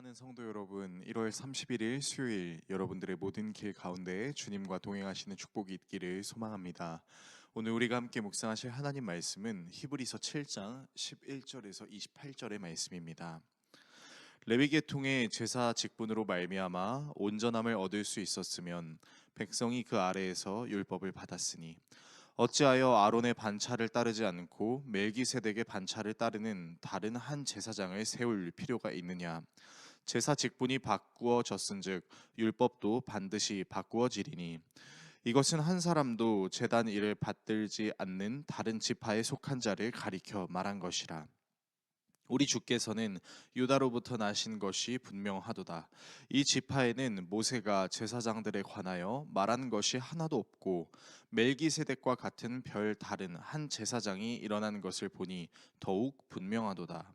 사랑하는 성도 여러분, 1월 31일 수요일 여러분들의 모든 길 가운데 주님과 동행하시는 축복이 있기를 소망합니다. 오늘 우리가 함께 묵상하실 하나님 말씀은 히브리서 7장 11절에서 28절의 말씀입니다. 레위 계통의 제사 직분으로 말미암아 온전함을 얻을 수 있었으면 백성이 그 아래에서 율법을 받았으니 어찌하여 아론의 반차를 따르지 않고 멜기세덱의 반차를 따르는 다른 한 제사장을 세울 필요가 있느냐 제사 직분이 바꾸어졌은즉 율법도 반드시 바꾸어지리니 이것은 한 사람도 제단 일을 받들지 않는 다른 지파에 속한 자를 가리켜 말한 것이라 우리 주께서는 유다로부터 나신 것이 분명하도다. 이 지파에는 모세가 제사장들에 관하여 말한 것이 하나도 없고 멜기세덱과 같은 별 다른 한 제사장이 일어난 것을 보니 더욱 분명하도다.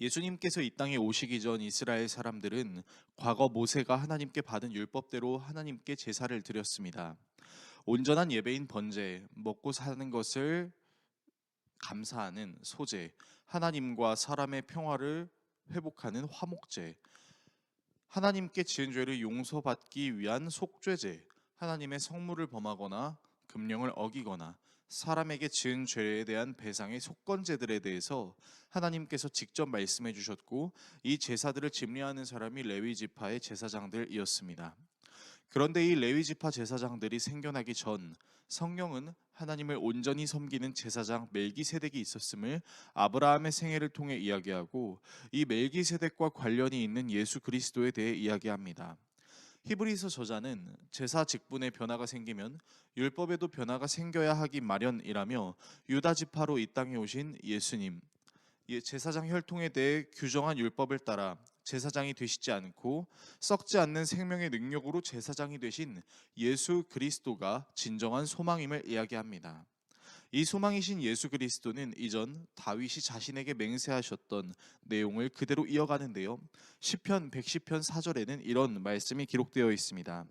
예수님께서 이 땅에 오시기 전 이스라엘 사람들은 과거 모세가 하나님께 받은 율법대로 하나님께 제사를 드렸습니다. 온전한 예배인 번제, 먹고 사는 것을 감사하는 소제, 하나님과 사람의 평화를 회복하는 화목제, 하나님께 지은 죄를 용서받기 위한 속죄제, 하나님의 성물을 범하거나 금령을 어기거나 사람에게 지은 죄에 대한 배상의 속건제들에 대해서 하나님께서 직접 말씀해 주셨고 이 제사들을 집례하는 사람이 레위 지파의 제사장들이었습니다. 그런데 이 레위 지파 제사장들이 생겨나기 전 성경은 하나님을 온전히 섬기는 제사장 멜기세덱이 있었음을 아브라함의 생애를 통해 이야기하고 이 멜기세덱과 관련이 있는 예수 그리스도에 대해 이야기합니다. 히브리서 저자는 제사 직분에 변화가 생기면 율법에도 변화가 생겨야 하기 마련이라며 유다 지파로 이 땅에 오신 예수님 제사장 혈통에 대해 규정한 율법을 따라 제사장이 되시지 않고 썩지 않는 생명의 능력으로 제사장이 되신 예수 그리스도가 진정한 소망임을 이야기합니다. 이 소망이신 예수 그리스도는 이전 다윗이 자신에게 맹세하셨던 내용을 그대로 이어가는데요. 시편 110편 4절에는 이런 말씀이 기록되어 있습니다.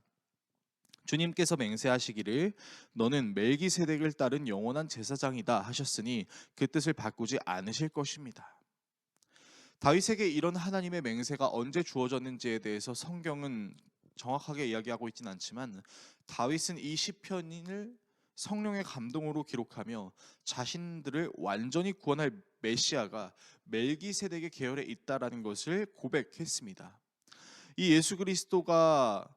주님께서 맹세하시기를 너는 멜기세덱을 따른 영원한 제사장이다 하셨으니 그 뜻을 바꾸지 않으실 것입니다. 다윗에게 이런 하나님의 맹세가 언제 주어졌는지에 대해서 성경은 정확하게 이야기하고 있지는 않지만 다윗은 이 시편을 성령의 감동으로 기록하며 자신들을 완전히 구원할 메시아가 멜기세덱의 계열에 있다라는 것을 고백했습니다. 이 예수 그리스도가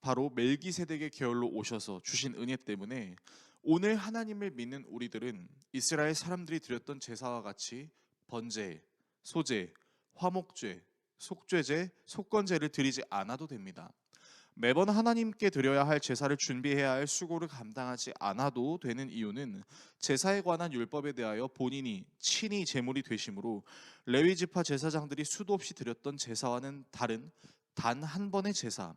바로 멜기세덱의 계열로 오셔서 주신 은혜 때문에 오늘 하나님을 믿는 우리들은 이스라엘 사람들이 드렸던 제사와 같이 번제, 소제, 화목죄, 속죄제, 속건제를 드리지 않아도 됩니다. 매번 하나님께 드려야 할 제사를 준비해야 할 수고를 감당하지 않아도 되는 이유는 제사에 관한 율법에 대하여 본인이 친히 제물이 되심으로 레위 지파 제사장들이 수도 없이 드렸던 제사와는 다른 단 한 번의 제사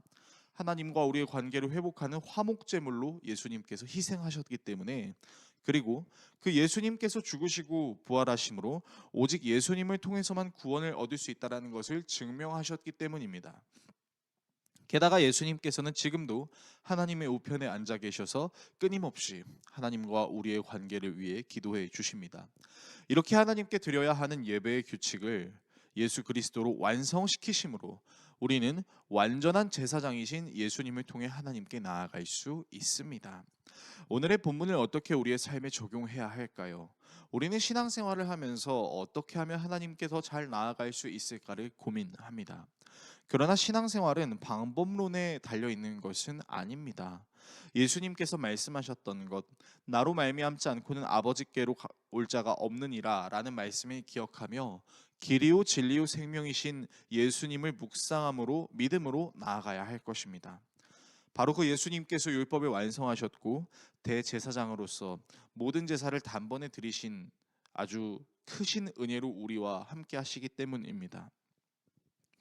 하나님과 우리의 관계를 회복하는 화목 제물로 예수님께서 희생하셨기 때문에 그리고 그 예수님께서 죽으시고 부활하심으로 오직 예수님을 통해서만 구원을 얻을 수 있다라는 것을 증명하셨기 때문입니다. 게다가 예수님께서는 지금도 하나님의 우편에 앉아 계셔서 끊임없이 하나님과 우리의 관계를 위해 기도해 주십니다. 이렇게 하나님께 드려야 하는 예배의 규칙을 예수 그리스도로 완성시키심으로 우리는 완전한 제사장이신 예수님을 통해 하나님께 나아갈 수 있습니다. 오늘의 본문을 어떻게 우리의 삶에 적용해야 할까요? 우리는 신앙생활을 하면서 어떻게 하면 하나님께 더 잘 나아갈 수 있을까를 고민합니다. 그러나 신앙생활은 방법론에 달려 있는 것은 아닙니다. 예수님께서 말씀하셨던 것 나로 말미암지 않고는 아버지께로 가- 올 자가 없느니라라는 말씀을 기억하며 길이요 진리요 생명이신 예수님을 묵상함으로 믿음으로 나아가야 할 것입니다. 바로 그 예수님께서 율법을 완성하셨고 대제사장으로서 모든 제사를 단번에 드리신 아주 크신 은혜로 우리와 함께 하시기 때문입니다.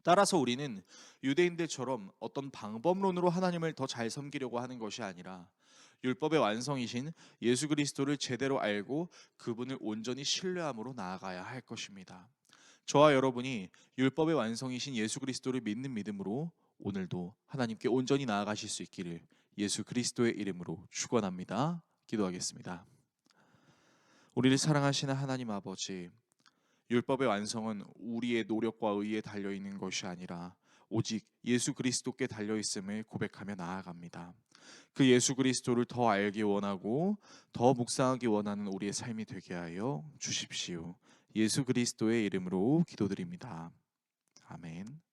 따라서 우리는 유대인들처럼 어떤 방법론으로 하나님을 더 잘 섬기려고 하는 것이 아니라 율법의 완성이신 예수 그리스도를 제대로 알고 그분을 온전히 신뢰함으로 나아가야 할 것입니다. 저와 여러분이 율법의 완성이신 예수 그리스도를 믿는 믿음으로 오늘도 하나님께 온전히 나아가실 수 있기를 예수 그리스도의 이름으로 축원합니다. 기도하겠습니다. 우리를 사랑하시는 하나님 아버지, 율법의 완성은 우리의 노력과 의에 달려 있는 것이 아니라 오직 예수 그리스도께 달려 있음을 고백하며 나아갑니다. 그 예수 그리스도를 더 알기 원하고 더 묵상하기 원하는 우리의 삶이 되게 하여 주십시오. 예수 그리스도의 이름으로 기도드립니다. 아멘.